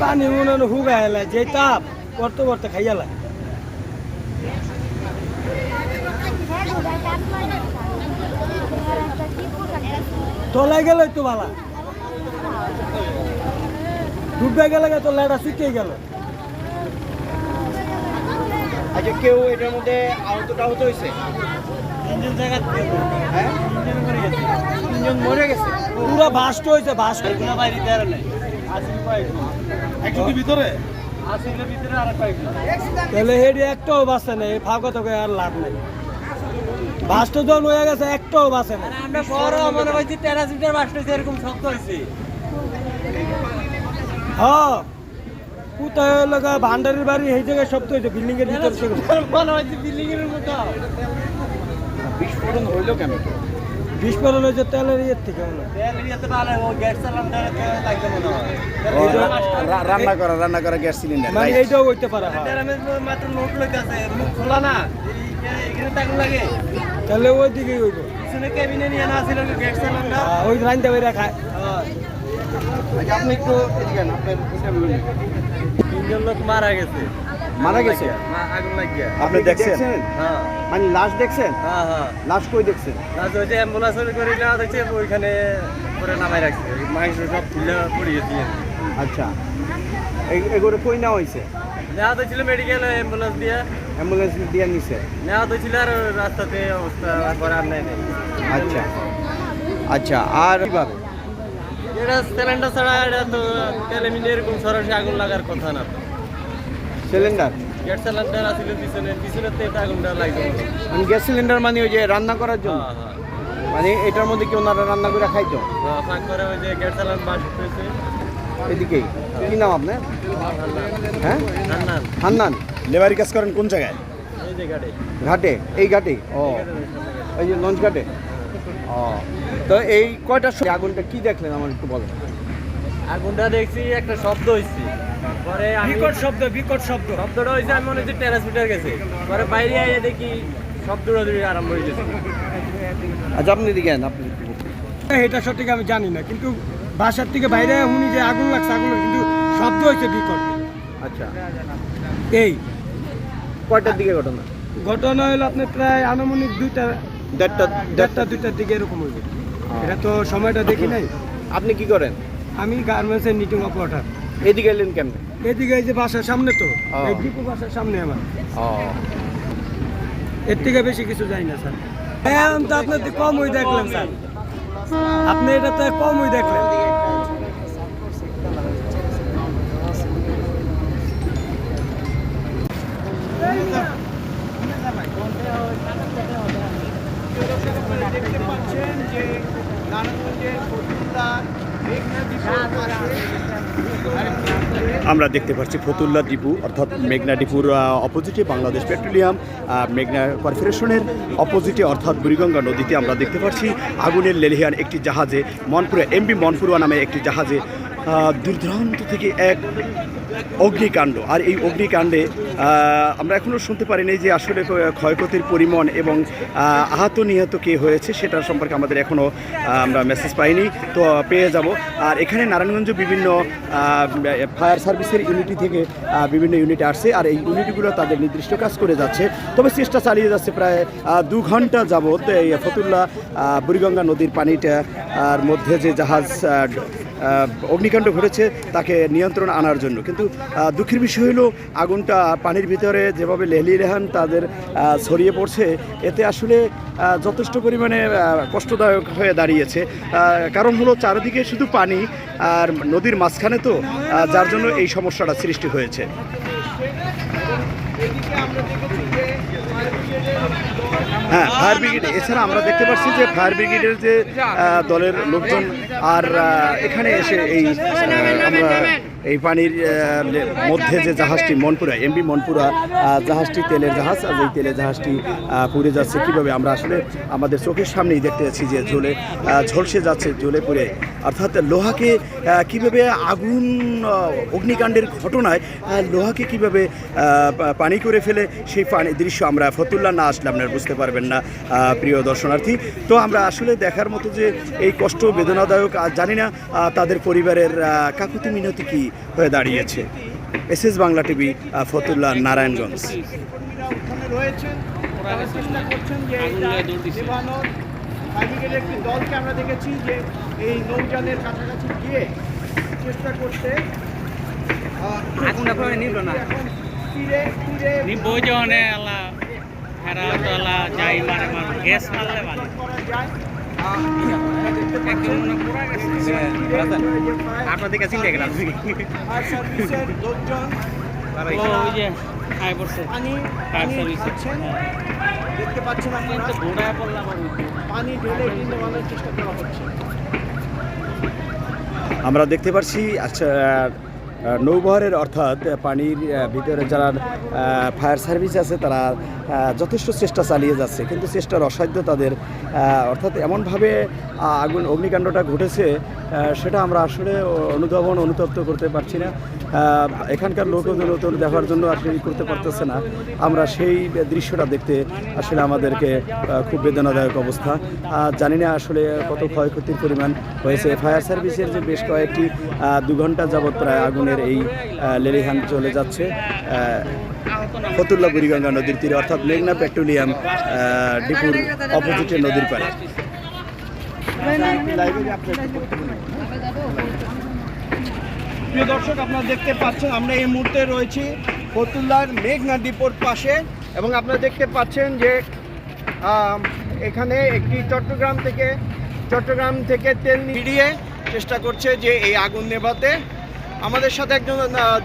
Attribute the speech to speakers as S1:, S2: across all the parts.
S1: পানি মনে হুগা এলা যে তাপ করতে করতে খাইয়ালা তলায় গেলে তো ভালা ডুবে গেলে তো লেডা শুকিয়ে গেল।
S2: আচ্ছা কেউ এটার মধ্যে আহত টাহত হয়েছে?
S1: ইঞ্জিন জায়গা
S2: হ্যাঁ? তিনজন মরে গেছে।
S1: পুরো ভাষ্ট হয়েছে ভাষ্ট কোনো বাইরে দেয়ার নাই।
S2: একজন ভিতরে?
S1: তাহলে হেডি একটাও বাঁচে নেই ফাঁকা তোকে আর লাভ নেই। ভাষ্ট জন হয়ে গেছে একটাও বাঁচে না
S3: আমরা বড় মনে হচ্ছে প্যারাসিটার বাসটা এরকম শক্ত হয়েছে।
S1: হ্যাঁ। কোথায় লাগা ভান্ডারের বাড়ি এই জায়গায় সব তো হয়েছে বিল্ডিং এর ভিতরে
S3: মনে হচ্ছে বিল্ডিং এর মতো
S2: বিস্ফোরণ হইল কেন?
S1: বিস্ফোরণ হয়েছে তেলের ইয়ের থেকে
S2: রা- রান্না করা রান্না করা গ্যাস সিলিন্ডার
S1: মানে এইটাও হইতে পারে হ্যাঁ।
S3: মাত্র নোট লইতাছে মুখ খোলা না।
S1: তাহলে ওই দিকেই হইব।
S3: পিছনে কেবিনে নিয়ে না ছিল গ্যাস চালানটা
S1: হ্যাঁ, ওই রাইনটা বেরা খায়
S2: আপনি একটু এদিকে আপনার এটা
S3: তিনজন লোক মারা গেছে।
S2: মারা গেছে?
S3: মা- আগুন লাগিয়া।
S2: আপনি দেখছেন?
S3: হ্যাঁ।
S2: মানে লাশ দেখছেন?
S3: হ্যাঁ হ্যাঁ।
S2: লাশ কই দেখছেন?
S3: ওই যে অ্যাম্বুলেন্স করে না দেখছে ওইখানে নামাই রাখছে। মাংস সব তুলে পড়িয়ে দিয়ে
S2: আচ্ছা। এগুলো কই নেওয়া হয়েছে
S3: নেওয়া তো ছিল মেডিকেল অ্যাম্বুলেন্স দিয়ে।
S2: অ্যাম্বুলেন্স দিয়ে নিছে?
S3: নেওয়া তো ছিল আর রাস্তাতে অবস্থা করে আর নাই নাই।
S2: আচ্ছা। আচ্ছা আর কীভাবে?
S3: এটা সিলিন্ডার ছাড়া এটা তো তেলেমিনে এরকম সরাসরি আগুন লাগার কথা না। তো
S2: সিলিন্ডার
S3: গ্যাস সিলিন্ডার আসলে পিছনে পিছনে তো এটা আগুনটা লাগবে
S2: মানে গ্যাস সিলিন্ডার মানে ওই যে রান্না করার জন্য?
S3: হ্যাঁ হ্যাঁ।
S2: মানে এটার মধ্যে কি ওনারা রান্না করে খাইতো?
S3: হ্যাঁ, ফাঁক করে ওই যে গ্যাস সিলিন্ডার বাস হয়েছে
S2: এদিকেই কি নাম আপনার? হ্যাঁ?
S3: রান্নান
S2: হান্নান। লেবারি কাজ করেন কোন জায়গায়?
S3: এই যে গাড়ি
S2: ঘাটে? এই ঘাটে? ও। এই যে লঞ্চ ঘাটে? তো এই সময় আগুনটা কি দেখলেন? আমার একটু বলেন।
S3: আগুনটা দেখছি একটা শব্দ হয়েছে পরে আমি
S1: বিকট শব্দ বিকট শব্দ।
S3: শব্দটা হয়েছে আমি মনে হচ্ছে টেরাস মিটার গেছে। পরে বাইরে আইয়ে দেখি শব্দটা ধরে আরম্ভ হয়ে গেছে।
S2: আচ্ছা আপনি এদিকে আন, আপনি
S1: এটা সঠিক আমি জানি না কিন্তু বাসার থেকে বাইরে উনি যে আগুন লাগছে আগুন কিন্তু শব্দ হয়েছে বিকট।
S2: আচ্ছা।
S1: এই।
S2: কয়টার দিকে ঘটনা?
S1: ঘটনা হলো আপনার প্রায় আনুমানিক দুইটা
S2: দেড়টা
S1: দেড়টা দুইটার দিকে এরকম হইবে এটা তো সময়টা দেখি নাই
S2: আপনি কি করেন
S1: আমি গার্মেন্টসের নিটিং অপারেটার
S2: এদিকে এলেন কেমনে
S1: এদিকে এই যে বাসার সামনে তো। এই বাসার সামনে আমার এর থেকে বেশি কিছু যাই না স্যার তো আপনি তো কম হয়ে দেখলেন স্যার আপনি এটা তো
S4: আমরা দেখতে পাচ্ছি ফতুল্লা ডিপু অর্থাৎ মেঘনা ডিপুর অপোজিটে বাংলাদেশ পেট্রোলিয়াম মেঘনা কর্পোরেশনের অপোজিটে, অর্থাৎ বুড়িগঙ্গা নদীতে আমরা দেখতে পাচ্ছি আগুনের লেলিহান একটি জাহাজে, মনপুরা, এমবি মনপুরা নামে একটি জাহাজে দূরদূরান্ত থেকে এক অগ্নিকাণ্ড। আর এই অগ্নিকাণ্ডে আমরা এখনও শুনতে পারিনি যে আসলে ক্ষয়ক্ষতির পরিমাণ এবং আহত নিহত কে হয়েছে সেটার সম্পর্কে আমাদের এখনও আমরা মেসেজ পাইনি। তো পেয়ে যাব। আর এখানে নারায়ণগঞ্জ বিভিন্ন ফায়ার সার্ভিসের ইউনিটি থেকে বিভিন্ন ইউনিট আসছে। আর এই ইউনিটগুলো তাদের নির্দিষ্ট কাজ করে যাচ্ছে। তবে চেষ্টা চালিয়ে যাচ্ছে প্রায় দু ঘণ্টা যাবৎ এই ফতুল্লা বুড়িগঙ্গা নদীর পানিটা আর মধ্যে যে জাহাজ আহ, অগ্নিকাণ্ড ঘটেছে, তাকে নিয়ন্ত্রণ আনার জন্য। কিন্তু দুঃখের বিষয় হলো, আগুনটা পানির ভিতরে যেভাবে লেহলি রেহান তাদের ছড়িয়ে পড়ছে, এতে আসলে যথেষ্ট পরিমাণে কষ্টদায়ক হয়ে দাঁড়িয়েছে। কারণ হলো চারিদিকে শুধু পানি আর নদীর মাঝখানে তো যার জন্য এই সমস্যাটা সৃষ্টি হয়েছে। হ্যাঁ ফায়ার ব্রিগেড। এছাড়া আমরা দেখতে পাচ্ছি যে ফায়ার ব্রিগেডের যে দলের লোকজন আর এখানে এসে এই আমরা এই পানির মধ্যে যে জাহাজটি মনপুরা এমবি মনপুরা জাহাজটি তেলের জাহাজ আর এই তেলের জাহাজটি পুড়ে যাচ্ছে। কীভাবে আমরা আসলে আমাদের চোখের সামনেই দেখতে পাচ্ছি যে আহ, ঝলসে যাচ্ছে জ্বলে পড়ে। অর্থাৎ লোহাকে কীভাবে আগুন অগ্নিকাণ্ডের ঘটনায় লোহাকে কীভাবে পানি করে ফেলে সেই পানি দৃশ্য আমরা ফতুল্লা না আসলে আপনারা বুঝতে পারবেন না প্রিয় দর্শনার্থী। তো আমরা আসলে দেখার মতো যে এই কষ্ট বেদনাদায়ক আর জানি না তাদের পরিবারের কাকুতি মিনতি কি? হয়ে দাঁড়িয়েছে। S S Bangla TV ah, Fatullah Narayanganj.
S2: একটি দলকে আমরা দেখেছি যে এই কাছাকাছি গিয়ে চেষ্টা করতে আগুন নিল না। তীরে তীরে
S5: হেরা যাই মারে মারে গ্যাস মারলে ভালো
S2: করা যায় দেখতে
S4: আমরা দেখতে পাচ্ছি আচ্ছা নৌবহরের অর্থাৎ পানির ভিতরে যারা ফায়ার সার্ভিস আছে, তারা যথেষ্ট চেষ্টা চালিয়ে যাচ্ছে। কিন্তু চেষ্টার অসাধ্য তাদের অর্থাৎ এমনভাবে আগুন, অগ্নিকাণ্ডটা ঘটেছে সেটা আমরা আসলে অনুধাবন, অনুতপ্ত করতে পারছি না। এখানকার লোকজন তো দেখার জন্য আসলে করতে পারতেছে না। আমরা সেই দৃশ্যটা দেখতে আসলে আমাদেরকে খুব বেদনাদায়ক অবস্থা। জানি না আসলে কত ক্ষয়ক্ষতির পরিমাণ হয়েছে। ফায়ার সার্ভিসের যে বেশ কয়েকটি দু ঘণ্টা যাবৎ প্রায় আগুনের এই লেলিহান চলে যাচ্ছে ফতুল্লা বুড়িগঙ্গা নদীর তীরে, অর্থাৎ মেঘনা পেট্রোলিয়াম ডিপুর অপোজিটে নদীর পাড়ে।
S2: প্রিয় দর্শক, আপনারা দেখতে পাচ্ছেন, আমরা এই মুহূর্তে রয়েছি ফতুল্লার মেঘনা ডিপোর পাশে, এবং আপনারা দেখতে পাচ্ছেন যে এখানে একটি চট্টগ্রাম থেকে চট্টগ্রাম থেকে তেল নিড়িয়ে চেষ্টা করছে যে এই আগুন নেভাতে। আমাদের সাথে একজন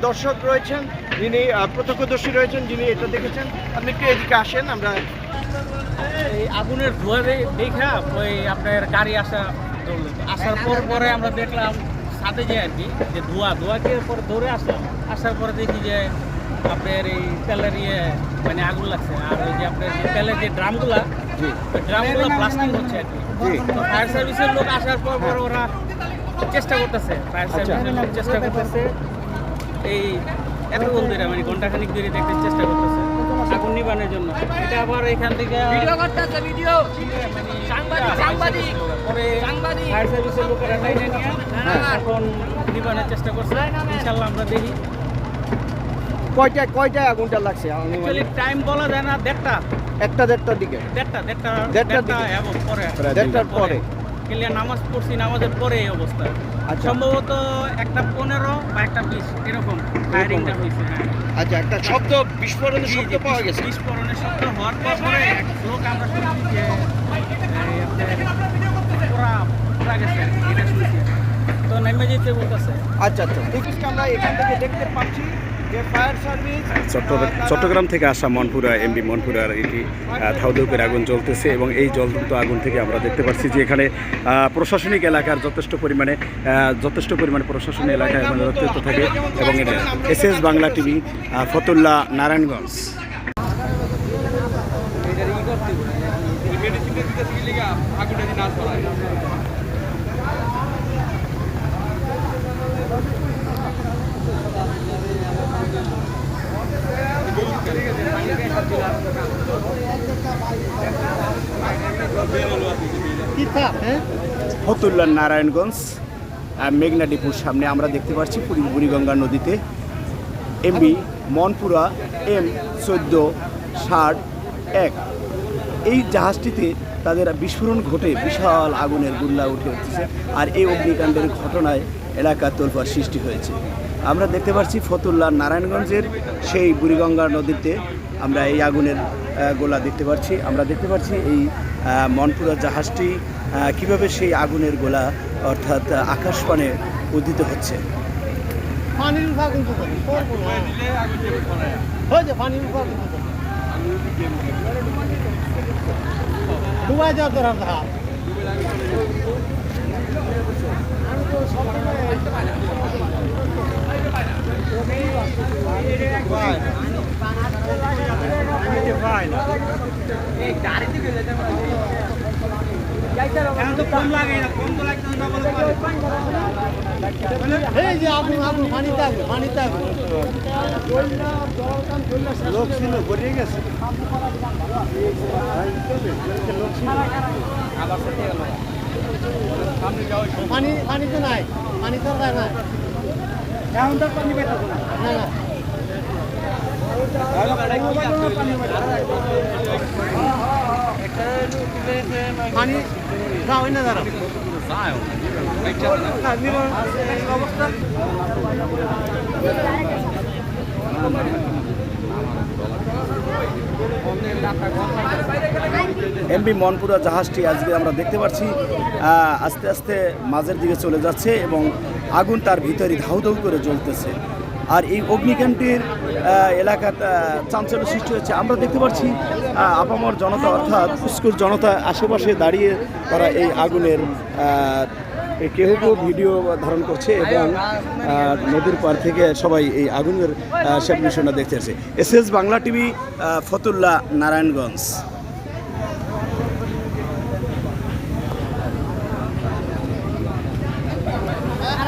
S2: দর্শক রয়েছেন যিনি প্রত্যক্ষদর্শী রয়েছেন যিনি এটা দেখেছেন। আপনি একটু এদিকে আসেন আমরা
S5: এই আগুনের ধোয়ারে দেখা ওই আপনার গাড়ি আসা আসার পর পরে আমরা দেখলাম সাথে যে আর কি যে ধোয়া ধোয়াকে পরে দৌড়ে আসলাম। আসার পরে দেখি যে আপনার এই তেলের ইয়ে মানে আগুন লাগছে। আর ওই যে আপনার যে তেলের যে ড্রামগুলা ওই ড্রামগুলো ব্লাস্টিং হচ্ছে আর কি। ফায়ার সার্ভিসের লোক আসার পর পর ওরা চেষ্টা করতেছে ফায়ার সার্ভিসের চেষ্টা করতেছে। এই এতক্ষণ ধরে মানে ঘন্টাখানিক ধরে দেখতে চেষ্টা করতেছে আগুন নিবানোর জন্য। এটা আবার এখান থেকে ভিডিও করতেছে ভিডিও। সাংবাদিক সাংবাদিক। পরে সাংবাদিক। ফায়ার সার্ভিসের লোকেরা লাইনে নিয়ে এখন নিবানোর চেষ্টা করছে। ইনশাল্লাহ আমরা দেখি।
S2: কয়টায় কয়টায় আগুনটা লাগছে?
S5: অ্যাকচুয়ালি টাইম বলা। যায় না দেড়টা।
S2: একটা দেড়টার দিকে।
S5: দেড়টা দেড়টা
S2: দেড়টার
S5: দেড়টা
S2: দিকে?
S5: এবং পরে।
S2: দেড়টার পরে।
S5: ক্লিয়ার নামাজ পড়ছি নামাজের পরে এই অবস্থা।
S2: আচ্ছা।
S5: সম্ভবত একটা পনেরো বা একটা বিশ এরকম ফায়ারিংটা হয়েছে। হ্যাঁ।
S2: আচ্ছা একটা শব্দ বিস্ফোরণের শব্দ পাওয়া গেছে।
S5: বিস্ফোরণের শব্দ হওয়ার পর পরে এক লোক আমরা শুনছি যে গেছে এটা শুনছি। তো নেমে যেতে বলতেছে।
S2: আচ্ছা আচ্ছা। আমরা এখান থেকে দেখতে পাচ্ছি
S4: চট্টগ্রাম চট্টগ্রাম থেকে আসা মনপুরা এমবি মনপুরার এটি ধাউধাউ করে আগুন জ্বলতেছে এবং এই জ্বলন্ত আগুন থেকে আমরা দেখতে পাচ্ছি যে এখানে প্রশাসনিক এলাকার যথেষ্ট পরিমাণে যথেষ্ট পরিমাণে প্রশাসনিক এলাকায় মানে রক্ষিত থাকে এবং এটা S S Bangla TV Fatullah Narayanganj. Fatullah Narayanganj মেঘনা ডিপুর সামনে আমরা দেখতে পাচ্ছি পুরী বুড়িগঙ্গা নদীতে। এমবি মনপুরা, এম চোদ্দ, ষাট, এক। এই জাহাজটিতে তাদের বিস্ফোরণ ঘটে, বিশাল আগুনের গুল্লা উঠে উঠেছে, আর এই অগ্নিকাণ্ডের ঘটনায় এলাকা তোলপার সৃষ্টি হয়েছে। আমরা দেখতে পাচ্ছি ফতুল্লা নারায়ণগঞ্জের সেই বুড়িগঙ্গা নদীতে আমরা এই আগুনের গোলা দেখতে পাচ্ছি আমরা দেখতে পাচ্ছি এই মনপুরা জাহাজটি কীভাবে সেই আগুনের গোলা অর্থাৎ আকাশপানে উদ্দিত হচ্ছে।
S2: পানির বিভাগ কিন্তু হয়েছে পানির বিভাগ ডুবাই যাওয়ার দরকার
S6: পানি পানি তো নাই পানি দরকার নাই এখন তো পানি না। অবস্থা
S4: এমবি মনপুরা জাহাজটি আজকে আমরা দেখতে পাচ্ছি আস্তে আস্তে মাঝের দিকে চলে যাচ্ছে এবং আগুন তার ভিতরে ধাউ করে জ্বলতেছে। আর এই অগ্নিকাণ্ডের আহ, এলাকাতে চাঞ্চল্য সৃষ্টি হচ্ছে আমরা দেখতে পাচ্ছি আপামর জনতা অর্থাৎ পুষ্কুর জনতা আশেপাশে দাঁড়িয়ে তারা এই আগুনের কেউ কেউ ভিডিও ধারণ করছে এবং নদীর পার থেকে সবাই এই আগুনের সেপনিশনটা দেখতে আসছে S S Bangla TV Fatullah Narayanganj
S7: আর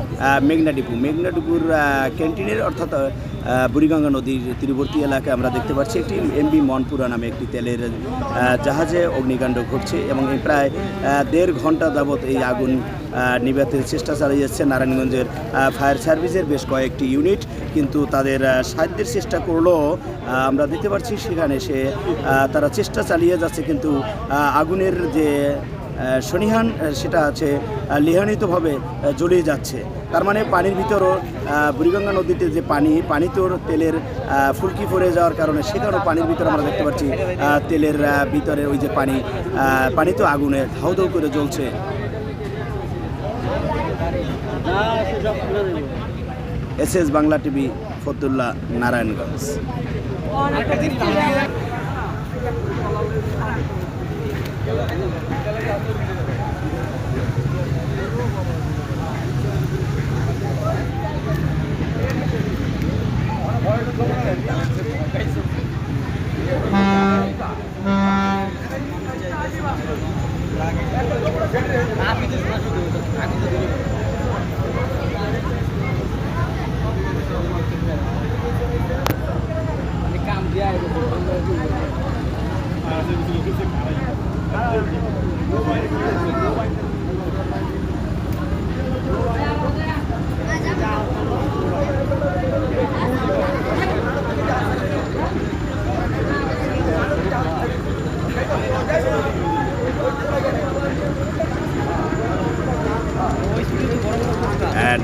S4: মেঘনা ডিপু। মেঘনা ডিপুর ক্যান্টিনের অর্থাৎ বুড়িগঙ্গা নদীর তীরবর্তী এলাকায় আমরা দেখতে পাচ্ছি। একটি এমবি মনপুরা নামে একটি তেলের জাহাজে অগ্নিকাণ্ড ঘটছে এবং এই প্রায় দেড় ঘণ্টা যাবৎ এই আগুন নিভাতে চেষ্টা চালিয়ে যাচ্ছে। নারায়ণগঞ্জের ফায়ার সার্ভিসের বেশ কয়েকটি ইউনিট কিন্তু তাদের সাহায্যের চেষ্টা করলেও আমরা দেখতে পাচ্ছি সেখানে সে তারা চেষ্টা চালিয়ে যাচ্ছে। কিন্তু আগুনের যে আহ, শনিহান সেটা আছে লিহানিতভাবে আহ, জ্বলে যাচ্ছে। তার মানে পানির ভিতরও বুড়িগঙ্গা নদীতে যে পানি পানি তো তেলের ফুলকি পড়ে যাওয়ার কারণে সেখানেও পানির ভিতরে আমরা দেখতে পাচ্ছি তেলের ভিতরে ওই যে পানি পানি তো আগুনে ধাউ করে জ্বলছে। S S Bangla TV Fatullah Narayanganj.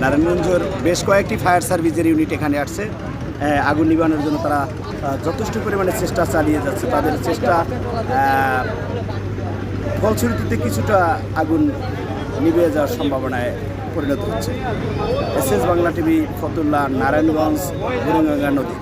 S4: নারায়ণগঞ্জের বেশ কয়েকটি ফায়ার সার্ভিসের ইউনিট এখানে আসছে। আগুন নিবানোর জন্য তারা যথেষ্ট পরিমাণে চেষ্টা চালিয়ে যাচ্ছে। তাদের চেষ্টা ফলশ্রুতিতে কিছুটা আগুন নিভে যাওয়ার সম্ভাবনায় পরিণত হচ্ছে। S S Bangla TV, Fatullah, Narayanganj, Buriganga নদী।